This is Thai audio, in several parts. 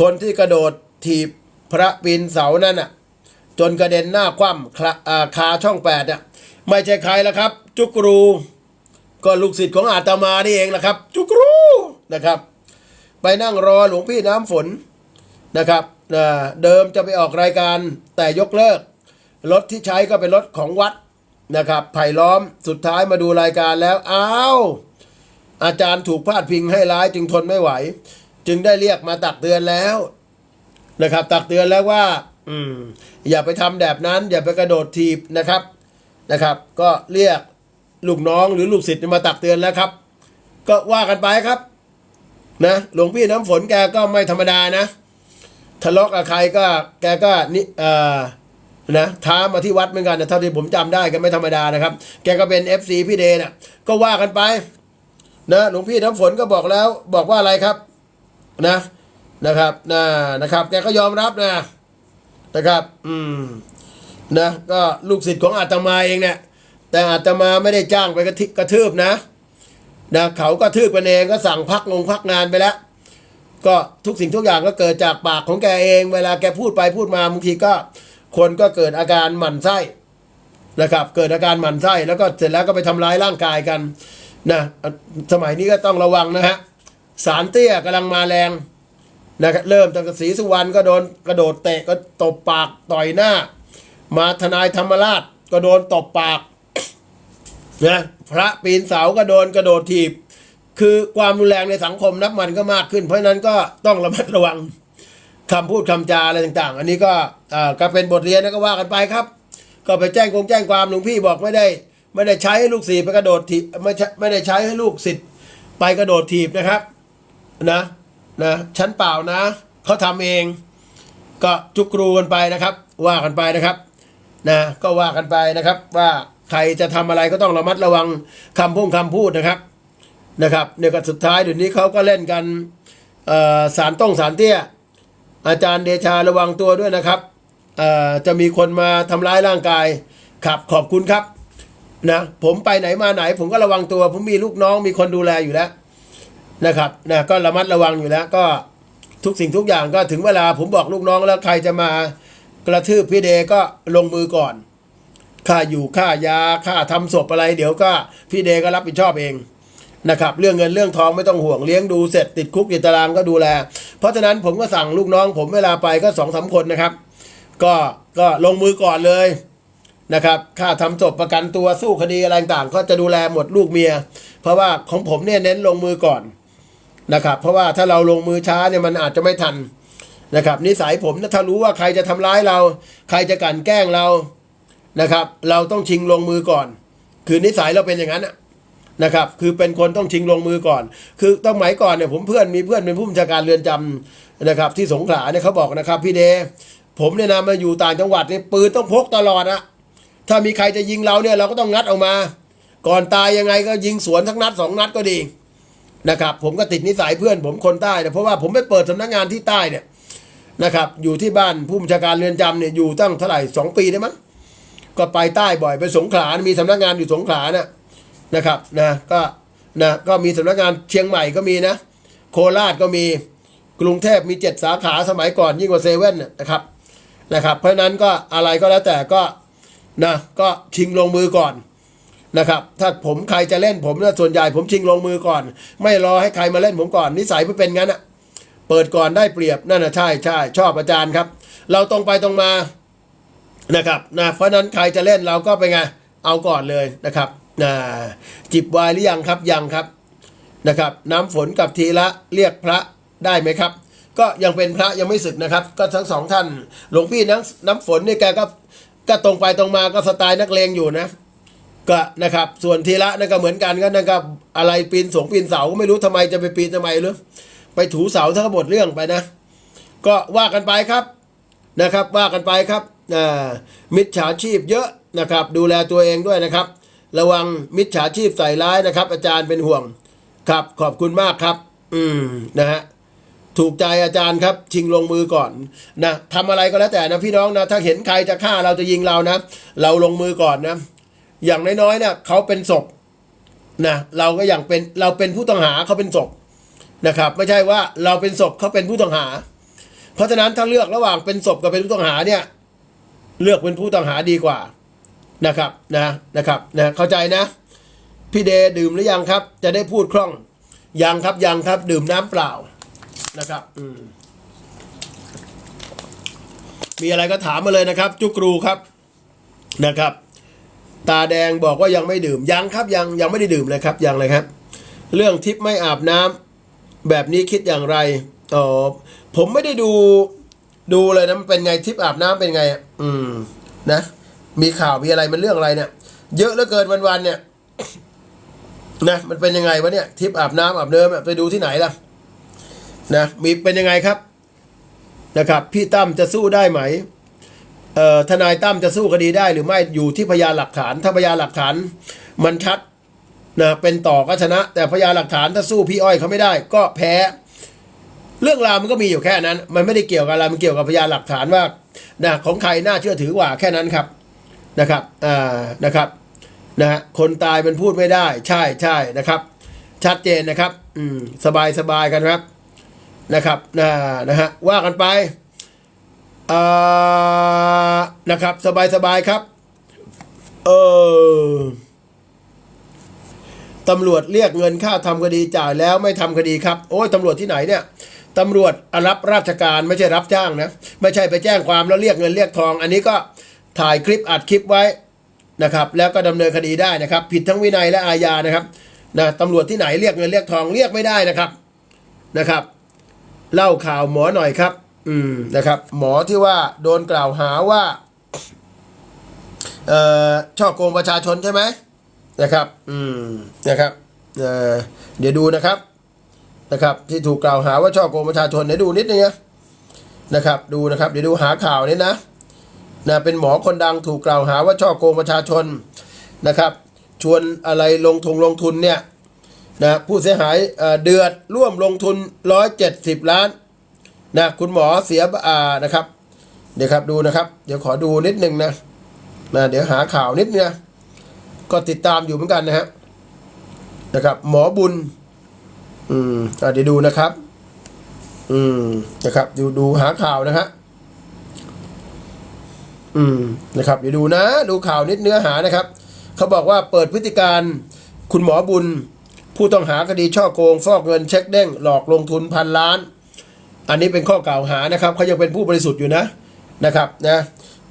คนที่กระโดดถีบพระปีนเสานั่นน่ะ จนกระเด็นหน้าคว่ำคาอ่าคาช่องแปดน่ะไม่ใช่ใครละครับ จุกรู ก็ลูกศิษย์ของอาตมานี่เองละครับ จุกรูนะครับ ไปนั่งรอหลวงพี่น้ำฝนนะครับเดิมจะไปออกรายการแต่ยกเลิก รถที่ใช้ก็เป็นรถของวัดนะครับไผ่ล้อมสุดท้ายมาดูรายการแล้วอ้าวอาจารย์ถูกพาดพิงให้ร้ายจึงทนไม่ไหว จึงได้เรียกมาตักเตือนแล้วนะครับ ตักเตือนแล้วว่า อืม อย่าไปทำแบบนั้น อย่าไปกระโดดถีบนะครับนะครับ ก็เรียกลูกน้องหรือลูกศิษย์มาตักเตือนแล้วครับ ก็ว่ากันไปครับ นะหลวงพี่น้ำฝนแกก็ไม่ธรรมดานะ ทะเลาะกับใครก็แกก็นี่เอ่อนะท้ามาที่วัดเหมือนกันนะเท่าที่ผมจำได้ก็ไม่ธรรมดานะครับ แกก็เป็น FC พี่เดนน่ะก็ว่ากันไป นะหลวงพี่น้ำฝนก็บอกแล้วบอกว่าอะไรครับ นะนะครับนะนะครับ แกก็ยอมรับนะนะครับ อืมนะก็ลูกศิษย์ของอาตมาเองเนี่ย แต่อาตมาไม่ได้จ้างไปกระทิกระทืบนะนะเขาก็ทืบกันเองก็สั่งพักงงพักงานไปแล้ว ก็ทุกสิ่งทุกอย่างก็เกิดจากปากของแกเอง เวลาแกพูดไปพูดมาบางทีก็คนก็เกิดอาการหมั่นไส้นะครับ เกิดอาการหมั่นไส้แล้วก็เสร็จแล้วก็ไปทำร้ายร่างกายกันนะสมัยนี้ก็ต้องระวังนะฮะ สารเตี้ยกำลังมาแรงนะครับเริ่มตั้งแต่ศรีสุวรรณก็โดนกระโดดเตะก็ตบปากต่อยหน้า มาทนายธรรมราชก็โดนตบปากนะพระปีนเสาก็โดนกระโดดถีบ คือความรุนแรงในสังคมนับมันก็มากขึ้น เพราะนั้นก็ต้องระมัดระวังคำพูดคำจาอะไรต่าง ๆ อันนี้ก็อ่าก็เป็นบทเรียนนะก็ว่ากันไปครับ ก็ไปแจ้งคงแจ้งความหลวงพี่บอกไม่ได้ ไม่ได้ใช้ให้ลูกศิษย์ไปกระโดดถีบไม่ใช่ไม่ได้ใช้ให้ลูกศิษย์ไปกระโดดถีบนะครับ นะนะชั้นเปล่านะเขาทำเอง ก็จุกรูกันไปนะครับ ว่ากันไปนะครับนะก็ว่ากันไปนะครับ ว่าใครจะทำอะไรก็ต้องระมัดระวังคำพูดคำพูดนะครับนะครับเนี่ยก็สุดท้ายเดี๋ยวนี้เขาก็เล่นกันสารต้องสารเตี้ย อาจารย์เดชาระวังตัวด้วยนะครับจะมีคนมาทำร้ายร่างกายครับขอบคุณครับนะผมไปไหนมาไหน ผมก็ระวังตัว ผมมีลูกน้องมีคนดูแลอยู่แล้ว นะครับนะก็ระมัดระวังอยู่แล้วก็ทุกสิ่งทุกอย่างก็ถึงเวลาผมบอกลูกน้องแล้วใครจะมากระทืบพี่เดก็ลงมือก่อน ค่าอยู่ค่ายาค่าทำศพอะไร เดี๋ยวก็พี่เดก็รับผิดชอบเองนะครับเรื่องเงินเรื่องทองไม่ต้องห่วงเลี้ยงดูเสร็จติดคุกติดตารางก็ดูแล เพราะฉะนั้นผมก็สั่งลูกน้อง ผมเวลาไปก็สองสาคนนะครับ ก็ก็ลงมือก่อนเลยนะครับค่าทำศพประกันตัวสู้คดีอะไรต่างก็จะดูแลหมดลูกเมีย เพราะว่าของผมเนี่ยเน้นลงมือก่อน นะครับ เพราะว่าถ้าเราลงมือช้าเนี่ยมันอาจจะไม่ทันนะครับนิสัยผมนะถ้ารู้ว่าใครจะทำร้ายเรา ใครจะกลั่นแกล้งเรานะครับ เราต้องชิงลงมือก่อน คือนิสัยเราเป็นอย่างนั้นนะครับ คือเป็นคนต้องชิงลงมือก่อน คือต้องหมายก่อนเนี่ยผมเพื่อนมีเพื่อนเป็นผู้บัญชาการเรือนจำนะครับ ที่สงขลาเนี่ยเขาบอกนะครับ พี่เดผมเนี่ยนะมาอยู่ต่างจังหวัดเนี่ยปืนต้องพกตลอดอะถ้ามีใครจะยิงเราเนี่ยเราก็ต้องงัดออกมา ก่อนตายยังไงก็ยิงสวนทั้งนัดสองนัดก็ดี นะครับผมก็ติดนิสัยเพื่อนผมคนใต้เนี่ยเพราะว่าผมไปเปิดสำนักงานที่ใต้เนี่ยนะครับอยู่ที่บ้านผู้บัญชาการเรือนจำเนี่ยอยู่ตั้งเท่าไหร่สองปีได้มั้งก็ไปใต้บ่อยไปสงขลา มีสำนักงานอยู่สงขลาน่ะนะครับนะก็นะก็มีสำนักงานเชียงใหม่ก็มีนะ โคราชก็มีกรุงเทพมีเจ็ดสาขาสมัยก่อนยิ่งกว่าเซเว่นนะครับนะครับ เพราะฉะนั้นก็อะไรก็แล้วแต่ก็นะก็ชิงลงมือก่อน นะครับ ถ้าผมใครจะเล่นผมเนี่ยส่วนใหญ่ผมชิงลงมือก่อน ไม่รอให้ใครมาเล่นผมก่อน นิสัยผมเป็นงั้นอะเปิดก่อนได้เปรียบนั่นนะใช่ใช่ชอบอาจารย์ครับ เราตรงไปตรงมานะครับนะเพราะนั้นใครจะเล่นเราก็ไปไงเอาก่อนเลยนะครับนะจิบวายหรือยังครับยังครับนะครับ น้ำฝนกับทีละเรียกพระได้ไหมครับ ก็ยังเป็นพระยังไม่ศึกนะครับ ก็ทั้งสองท่าน หลวงพี่น้ำน้ำฝนนี่แกก็ก็ตรงไปตรงมาก็สไตล์นักเลงอยู่นะ ก็นะครับส่วนทีละนั่นก็เหมือนกันก็นั่นก็อะไรปีนสงปีนเสาก็ไม่รู้ทำไมจะไปปีนทำไมหรือไปถูเสาทั้งหมดเรื่องไปนะ ก็ว่ากันไปครับนะครับ ว่ากันไปครับอ่ามิจฉาชีพเยอะนะครับ ดูแลตัวเองด้วยนะครับ ระวังมิจฉาชีพใส่ร้ายนะครับ อาจารย์เป็นห่วงครับ ขอบคุณมากครับ อืมนะฮะถูกใจอาจารย์ครับชิงลงมือก่อนนะทำอะไรก็แล้วแต่นะพี่น้องนะถ้าเห็นใครจะฆ่าเราจะยิงเรานะ เราลงมือก่อนนะ อย่างน้อยๆเนี่ยเขาเป็นศพนะเราก็อย่างเป็นเราเป็นผู้ต้องหาเขาเป็นศพนะครับ ไม่ใช่ว่าเราเป็นศพเขาเป็นผู้ต้องหา เพราะฉะนั้นถ้าเลือกระหว่างเป็นศพกับเป็นผู้ต้องหาเนี่ยเลือกเป็นผู้ต้องหาดีกว่านะครับนะนะครับนะเข้าใจนะ พี่เดดื่มหรือยังครับ จะได้พูดคล่องยังครับยังครับ ดื่มน้ำเปล่านะครับ อืมมีอะไรก็ถามมาเลยนะครับ จุกรูครับนะครับ ตาแดงบอกว่ายังไม่ดื่มยังครับยังยังไม่ได้ดื่มเลยครับยังเลยครับ เรื่องทิปไม่อาบน้ำแบบนี้คิดอย่างไรอ๋อผมไม่ได้ดูดูเลยนะมันเป็นไงทิปอาบน้ำเป็นไงอืมนะ มีข่าวมีอะไรมันเรื่องอะไรเนี่ย เยอะเหลือเกินวันๆเนี่ยนะมันเป็นยังไงวะเนี่ยทิปอาบน้ำอาบเดิมไปดูที่ไหนล่ะนะมีเป็นยังไงครับนะครับ พี่ตั้มจะสู้ได้ไหม ทนายตั้มจะสู้คดีได้หรือไม่อยู่ที่พยานหลักฐาน ถ้าพยานหลักฐานมันชัดนะเป็นต่อก็ชนะ แต่พยานหลักฐานถ้าสู้พี่อ้อยเขาไม่ได้ ก็แพ้ เรื่องราวมันก็มีอยู่แค่นั้น มันไม่ได้เกี่ยวกับอะไรมันเกี่ยวกับพยานหลักฐานว่านะของใครน่าเชื่อถือกว่าแค่นั้นครับนะครับอ่านะครับนะฮะคนตายมันพูดไม่ได้ ใช่ใช่นะครับ ชัดเจนนะครับ อืมสบายสบายกันครับนะครับนะนะฮะว่ากันไป นะครับ สบายสบายครับ เออตำรวจเรียกเงินค่าทำคดีจ่ายแล้วไม่ทำคดีครับ โอ้ยตำรวจที่ไหนเนี่ยตำรวจรับราชการไม่ใช่รับจ้างนะ ไม่ใช่ไปแจ้งความแล้วเรียกเงินเรียกทอง อันนี้ก็ถ่ายคลิปอัดคลิปไว้นะครับ แล้วก็ดำเนินคดีได้นะครับ ผิดทั้งวินัยและอาญานะครับนะตำรวจที่ไหนเรียกเงินเรียกทองเรียกไม่ได้นะครับนะครับ เล่าข่าวหมอหน่อยครับ อืมนะครับ หมอที่ว่าโดนกล่าวหาว่าเอ่อช่อโกงประชาชนใช่ไหมนะครับ อืมนะครับเอ่อเดี๋ยวดูนะครับนะครับ ที่ถูกกล่าวหาว่าช่อโกงประชาชนเดี๋ยวดูนิดนึงนะนะครับ ดูนะครับ เดี๋ยวดูหาข่าวนี้นะนะเป็นหมอคนดังถูกกล่าวหาว่าช่อโกงประชาชนนะครับ ชวนอะไรลงทุนลงทุนเนี่ยนะผู้เสียหายเอ่อเดือดร่วมลงทุน 170 ล้าน นะคุณหมอเสียอ่านะครับ เดี๋ยวครับดูนะครับ เดี๋ยวขอดูนิดนึงนะนะเดี๋ยวหาข่าวนิดนึงนะก็ติดตามอยู่เหมือนกันนะฮะนะครับ หมอบุญ อืมอะเดี๋ยวดูนะครับ อืมนะครับดูดูหาข่าวนะฮะอืมนะครับเดี๋ยวดูนะ ดูข่าวนิดเนื้อหานะครับ เขาบอกว่าเปิดพฤติการคุณหมอบุญ ผู้ต้องหาคดีช่อโกงฟอกเงินเช็คเด้งหลอกลงทุนพันล้าน อันนี้เป็นข้อกล่าวหานะครับเขายังเป็นผู้บริสุทธิ์อยู่นะนะครับนะ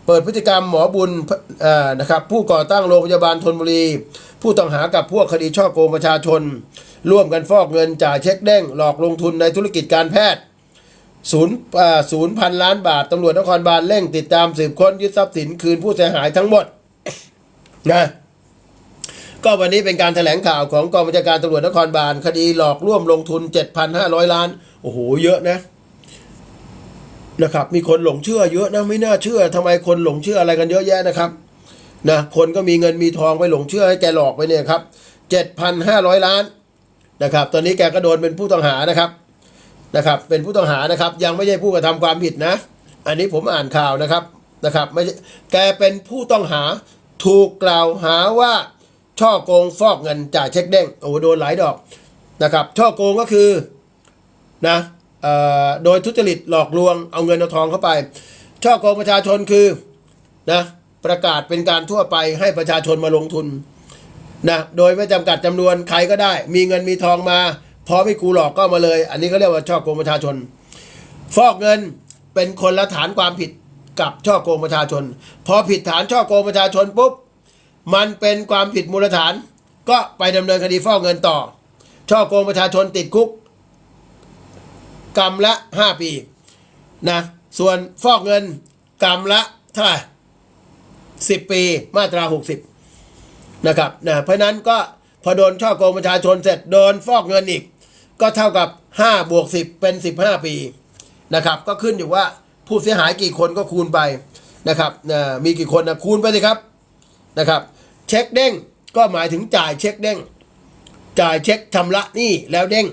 เปิดพฤติกรรมหมอบุญนะครับผู้ก่อตั้งโรงพยาบาลธนบุรี ผู้ต้องหากับพวกคดีช่อโกงประชาชน ร่วมกันฟอกเงินจ่ายเช็คเด้งหลอกลงทุนในธุรกิจการแพทย์ศูนย์ศูนย์พันล้านบาทตำรวจนครบาลเร่งติดตามสืบค้นยึดทรัพย์สินคืนผู้เสียหายทั้งหมดนะก็วันนี้เป็นการแถลงข่าวของกองบัญชาการตำรวจนครบาลคดีหลอกร่วมลงทุน 7,500 ล้าน โอ้โห เยอะนะ นะครับมีคนหลงเชื่อเยอะนะไม่น่าเชื่อทำไมคนหลงเชื่ออะไรกันเยอะแยะนะครับนะคนก็มีเงินมีทองไปหลงเชื่อให้แกหลอกไปเนี่ยครับ7,500ล้านนะครับ ตอนนี้แกก็โดนเป็นผู้ต้องหานะครับนะครับ เป็นผู้ต้องหานะครับ ยังไม่ใช่ผู้กระทำความผิดนะ อันนี้ผมอ่านข่าวนะครับนะครับไม่ใช่แกเป็นผู้ต้องหาถูกกล่าวหาว่าช่อโกงฟอกเงินจ่ายเช็คเด้งโอ้โดนหลายดอกนะครับ ช่อโกงก็คือนะ โดยทุจริตหลอกลวงเอาเงินเอาทองเข้าไป ช่อโกงประชาชนคือนะประกาศเป็นการทั่วไปให้ประชาชนมาลงทุนนะโดยไม่จำกัดจำนวนใครก็ได้ มีเงินมีทองมาพอไม่กูหลอกก็มาเลย อันนี้เขาเรียกว่าช่อโกงประชาชน ฟอกเงินเป็นคนละฐานความผิดกับช่อโกงประชาชน พอผิดฐานช่อโกงประชาชนปุ๊บมันเป็นความผิดมูลฐาน ก็ไปดำเนินคดีฟอกเงินต่อ ช่อโกงประชาชนติดคุก กรรมละห้าปีนะส่วนฟอกเงินกรรมละเท่าไหร่สิบปีมาตราหกสิบนะครับนะเพราะนั้นก็พอโดนช่อโกงประชาชนเสร็จโดนฟอกเงินอีก ก็เท่ากับห้าบวกสิบเป็นสิบห้าปีนะครับก็ขึ้นอยู่ว่าผู้เสียหายกี่คนก็คูณไปนะครับนะมีกี่คนนะคูณไปสิครับนะครับ เช็คเด้งก็หมายถึงจ่ายเช็คเด้ง จ่ายเช็คชำระหนี้แล้วเด้ง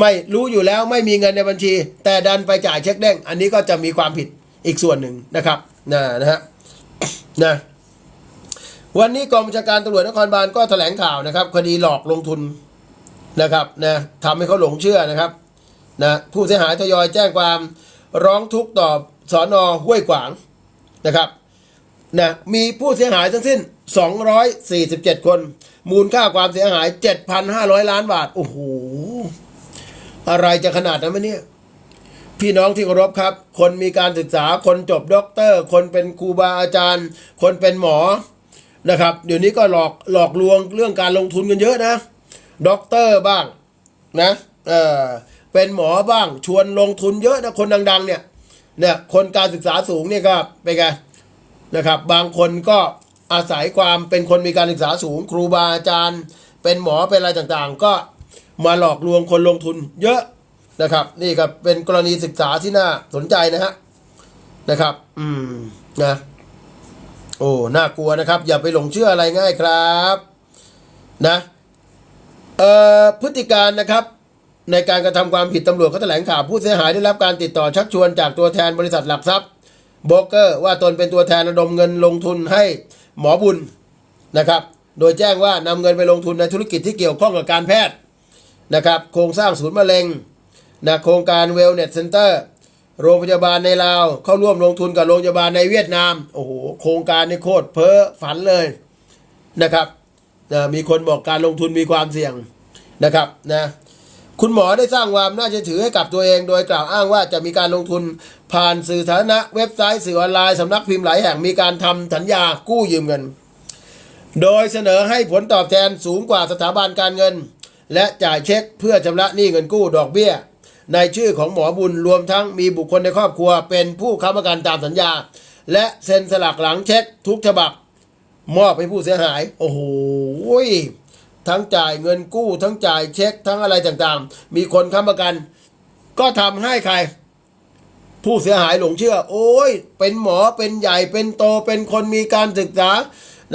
ไม่รู้อยู่แล้วไม่มีเงินในบัญชี แต่ดันไปจ่ายเช็คเด้ง อันนี้ก็จะมีความผิดอีกส่วนหนึ่งนะครับนะนะฮะนะวันนี้กองบัญชาการตำรวจนครบาลก็แถลงข่าวนะครับ คดีหลอกลงทุนนะครับนะทำให้เขาหลงเชื่อนะครับนะผู้เสียหายทยอยแจ้งความร้องทุกข์ต่อสอนอห้วยขวางนะครับนะมีผู้เสียหายทั้งสิ้น 247 คน มูลค่าความเสียหาย 7,500 ล้านบาท โอ้โห อะไรจะขนาดนั้นไหมเนี่ย พี่น้องที่เคารพครับ คนมีการศึกษาคนจบด็อกเตอร์ คนเป็นครูบาอาจารย์ คนเป็นหมอนะครับ เดี๋ยวนี้ก็หลอกหลอกลวงเรื่องการลงทุนกันเยอะนะด็อกเตอร์บ้างนะเออเป็นหมอบ้างชวนลงทุนเยอะนะคนดัง ๆ เนี่ยเนี่ยคนการศึกษาสูงเนี่ยก็เป็นไงนะครับ บางคนก็อาศัยความเป็นคนมีการศึกษาสูง ครูบาอาจารย์ เป็นหมอเป็นอะไรต่างๆ ก็ มาหลอกลวงคนลงทุนเยอะนะครับ นี่ครับเป็นกรณีศึกษาที่น่าสนใจนะฮะนะครับ อืมนะโอ้น่ากลัวนะครับ อย่าไปหลงเชื่ออะไรง่ายครับนะเอ่อพฤติการนะครับ ในการกระทำความผิดตำรวจเขาแถลงข่าวผู้เสียหายได้รับการติดต่อชักชวนจากตัวแทนบริษัทหลักทรัพย์โบรกเกอร์ว่าตนเป็นตัวแทนระดมเงินลงทุนให้หมอบุญนะครับ โดยแจ้งว่านำเงินไปลงทุนในธุรกิจที่เกี่ยวข้องกับการแพทย์ นะครับโครงสร้างศูนย์มะเร็งนะโครงการเวลเน็ตเซ็นเตอร์โรงพยาบาลในลาว เข้าร่วมลงทุนกับโรงพยาบาลในเวียดนาม โอ้โห โครงการนี่โคตรเพ้อฝันเลยนะครับนะมีคนบอกการลงทุนมีความเสี่ยงนะครับนะคุณหมอได้สร้างความน่าเชื่อถือให้กับตัวเอง โดยกล่าวอ้างว่าจะมีการลงทุนผ่านสื่อสาธารณะเว็บไซต์สื่อออนไลน์สำนักพิมพ์หลายแห่งมีการทำสัญญากู้ยืมเงิน โดยเสนอให้ผลตอบแทนสูงกว่าสถาบันการเงิน และจ่ายเช็คเพื่อชำระหนี้เงินกู้ดอกเบี้ย ในชื่อของหมอบุญรวมทั้งมีบุคคลในครอบครัว เป็นผู้ค้ำประกันตามสัญญา และเซ็นสลักหลังเช็คทุกฉบับ มอบให้ผู้เสียหาย โอ้โหทั้งจ่ายเงินกู้ทั้งจ่ายเช็คทั้งอะไรต่างๆ มีคนค้ำประกัน ก็ทำให้ใคร ผู้เสียหายหลงเชื่อ โอ้ย เป็นหมอเป็นใหญ่เป็นโตเป็นคนมีการศึกษา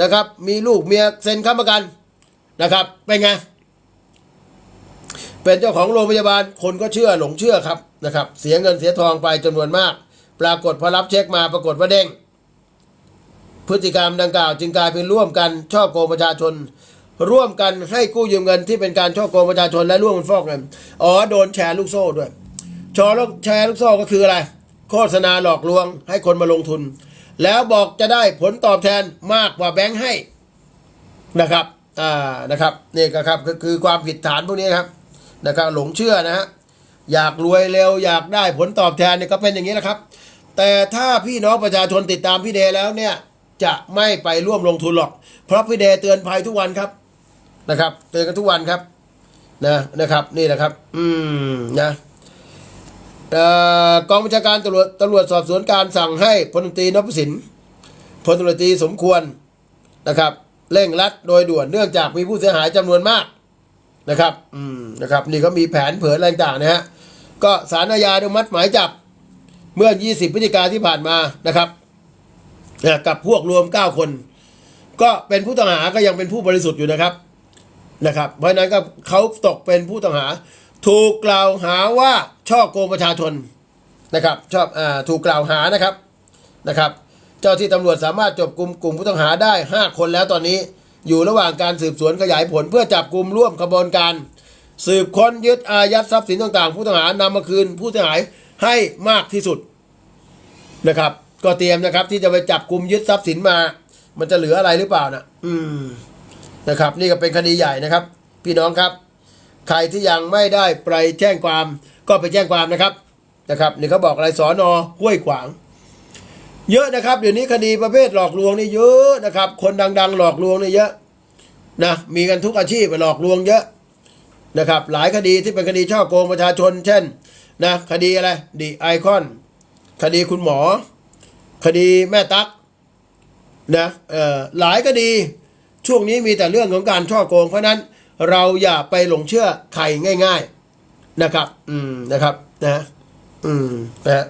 นะครับ มีลูกเมียเซ็นค้ำประกันนะครับ เป็นไง เป็นเจ้าของโรงพยาบาลคนก็เชื่อหลงเชื่อครับนะครับ เสียเงินเสียทองไปจำนวนมาก ปรากฏพอรับเช็คมาปรากฏว่าเด้งพฤติกรรมดังกล่าว จึงกลายเป็นร่วมกันช่อโกงประชาชน ร่วมกันให้กู้ยืมเงินที่เป็นการช่อโกงประชาชนและร่วมกันฟอกเงินอ๋อโดนแชร์ลูกโซ่ด้วยชอลูกแชร์ลูกโซ่ก็คืออะไร โฆษณาหลอกลวงให้คนมาลงทุน แล้วบอกจะได้ผลตอบแทนมากกว่าแบงค์ให้นะครับอ่านะครับนี่ก็ครับคือคือความผิดฐานพวกนี้ครับ นะครับหลงเชื่อนะฮะอยากรวยเร็วอยากได้ผลตอบแทนเนี่ยก็เป็นอย่างนี้แหละครับ แต่ถ้าพี่น้องประชาชนติดตามพี่เดย์แล้วเนี่ยจะไม่ไปร่วมลงทุนหรอก เพราะพี่เดย์เตือนภัยทุกวันครับนะครับ เตือนกันทุกวันครับนะนะครับนี่นะครับ อืมนะออกองบัญชาการตำรวจตำรวจสอบสวนการสั่งให้พลตรีนพสินพลตำรวจตรีสมควรนะครับเร่งรัดโดยด่วนเนื่องจากมีผู้เสียหายจำนวนมาก นะครับ อืมนะครับ นี่ก็มีแผนเผยอะไรต่างๆนะฮะก็สารอาญาอนุมัติหมายจับ เมื่อ 20พฤศจิกาที่ผ่านมานะครับนะกับพวกรวม 9 คน ก็เป็นผู้ต้องหาก็ยังเป็นผู้บริสุทธิ์อยู่นะครับนะครับ เพราะฉะนั้นก็เขาตกเป็นผู้ต้องหา ถูกกล่าวหาว่าช่อโกงประชาชนนะครับชอบอ่าถูกกล่าวหานะครับนะครับ เจ้าที่ตำรวจสามารถจับกลุ่มกลุ่มผู้ต้องหาได้ 5 คนแล้วตอนนี้ อยู่ระหว่างการสืบสวนขยายผลเพื่อจับกลุ่มร่วมขบวนการ สืบค้นยึดอายัดทรัพย์สินต่างๆ ผู้ต้องหานำมาคืนผู้เสียหายให้มากที่สุดนะครับ ก็เตรียมนะครับที่จะไปจับกลุ่มยึดทรัพย์สินมา มันจะเหลืออะไรหรือเปล่านะอืมนะครับ นี่ก็เป็นคดีใหญ่นะครับ พี่น้องครับ ใครที่ยังไม่ได้ไปแจ้งความก็ไปแจ้งความนะครับนะครับนี่เขาบอกอะไรสอนอห้วยขวาง เยอะนะครับเดี๋ยวนี้คดีประเภทหลอกลวงนี่เยอะนะครับ คนดัง ๆ หลอกลวงนี่เยอะนะมีกันทุกอาชีพหลอกลวงเยอะนะครับ หลายคดีที่เป็นคดีช่อโกงประชาชน เช่นนะคดีอะไรดีไอคอน คดีคุณหมอ คดีแม่ตั๊กนะเอ่อหลายคดีช่วงนี้มีแต่เรื่องของการช่อโกง เพราะนั้นเราอย่าไปหลงเชื่อใครง่าย ๆนะครับ อืมนะครับนะอืมนะ